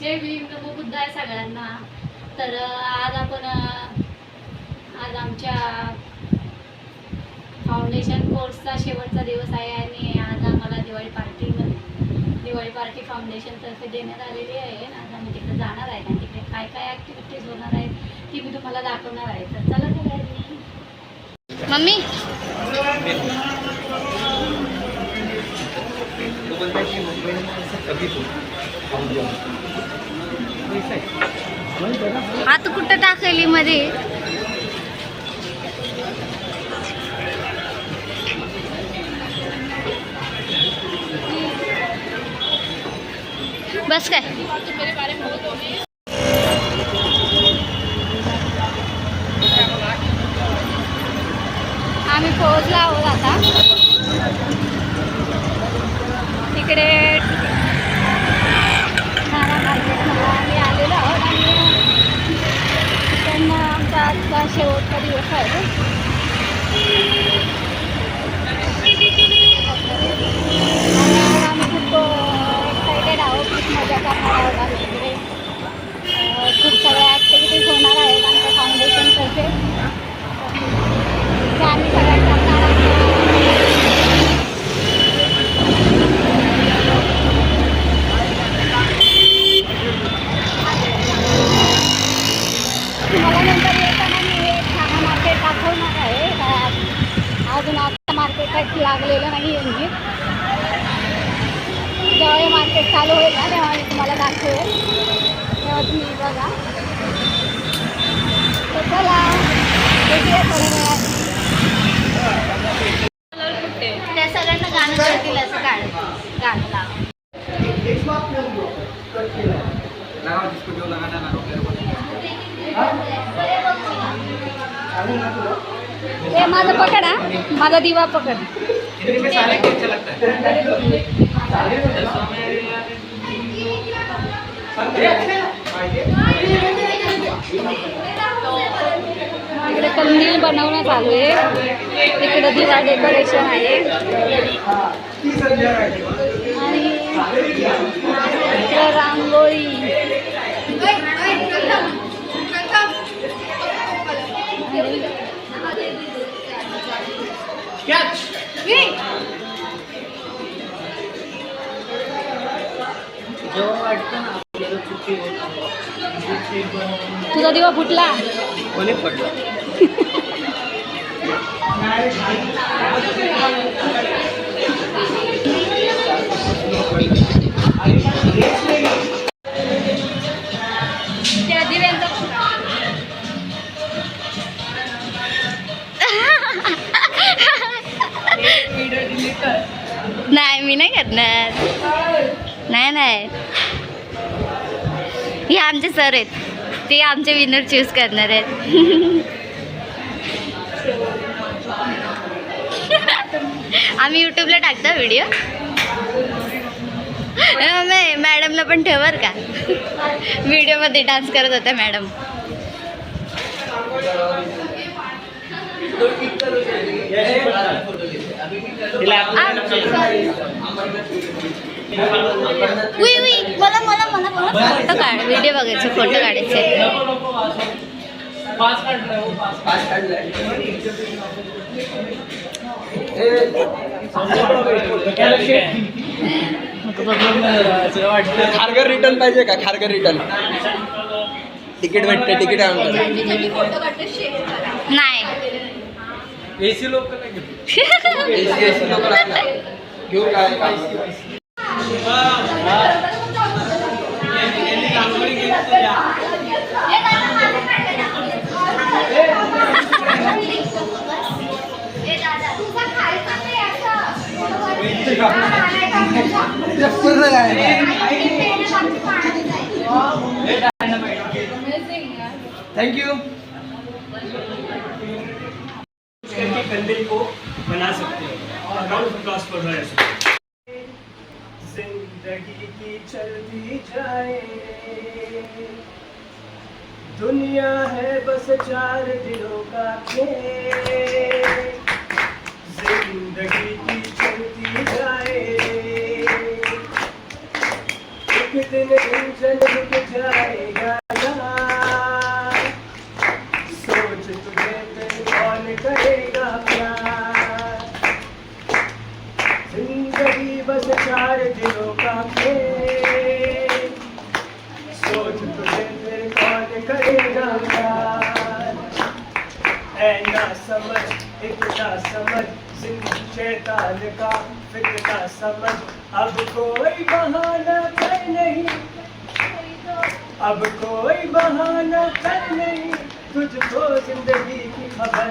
जय भीम नमो बुद्ध आहे सगळ्यांना तर आज आपण आज आमच्या फाउंडेशन कोर्सचा शेवटचा दिवस आहे आणि आज आम्हाला Diwali party Diwali party foundation तर्फे देण्यात आलेली आहे. आज आम्ही तिकडे जाणार आहे आणि तिकडे काय काय ॲक्टिव्हिटीज होणार आहेत ती मी तुम्हाला दाखवणार आहे. तर चला सगळ्यांनी मम्मी? आत कुठं टाकली मध्ये? बस काय? आम्ही पोहोचलो आहोत आता. तिकडे ठाणा मार्केटमध्ये आम्ही आलेलो आहोत आणि त्यांना आमचा आजचा शेवटचा दिवस आहे आणि आज आम्ही खूप एक्सायटेड आहोत खूप मजा करणार आहोत आम्ही तिकडे अं, खूप सगळ्या ॲक्टिव्हिटीज होणार आहेत आमच्या फाउंडेशनतर्फे ते आम्ही सगळ्या करणार आहोत तुम्हाला नंतर येताना मी हे ठाणा मार्केट दाखवणार आहे का- अजून आता मार्केट काही लागलेलं नाही यांनी जेव्हा हे मार्केट चालू होईल ना तेव्हा मी तुम्हाला दाखवेल. तेव्हा तुम्ही बघा. तर चला भेटूया थोड्या वेळात. त्या सगळ्यांना गाणं करतील असं काढ गाणं हे माझं पकड हा. माझा दिवा पकड. इकडे कंदील बनवणं चालू आहे इकडे दिवा डेकोरेशन आहे. दिवा फुटला. नाही मी नाही करणार. नाही नाही. हे आमचे सर आहेत. ते आमचे विनर चूज करणार आहेत. आम्ही यूट्यूबला टाकतो व्हिडिओ मॅडमला पण ठेवर का? व्हिडिओमध्ये डान्स करत होत्या मॅडम. मला फोटो काढ व्हिडिओ बघायचे फोटो काढायचे. खारघर रिटर्न पाहिजे का? खारघर रिटर्न तिकीट भेटते तिकीट नाही. एसी लोक एसी एसी लोक घेऊ काय? थँक्यू करके कंदिल को बना सकते हैं और राउंड ऑफ अप्लॉज फॉर हर जिंदगी की चलती जाए। दुनिया है बस चार दिनों का खेल। जिंदगी की चलती जाए। एक दिन इंजन रुक जाएगा। बस चार दिनों का सोच तुझे फिर कौन करेगा प्यार। ना समझ इतना समझ ज़िंदगी शैतान का फितना समझ। अब कोई बहाना कर नहीं। अब कोई बहाना कर नहीं। तुझको ज़िंदगी की खबर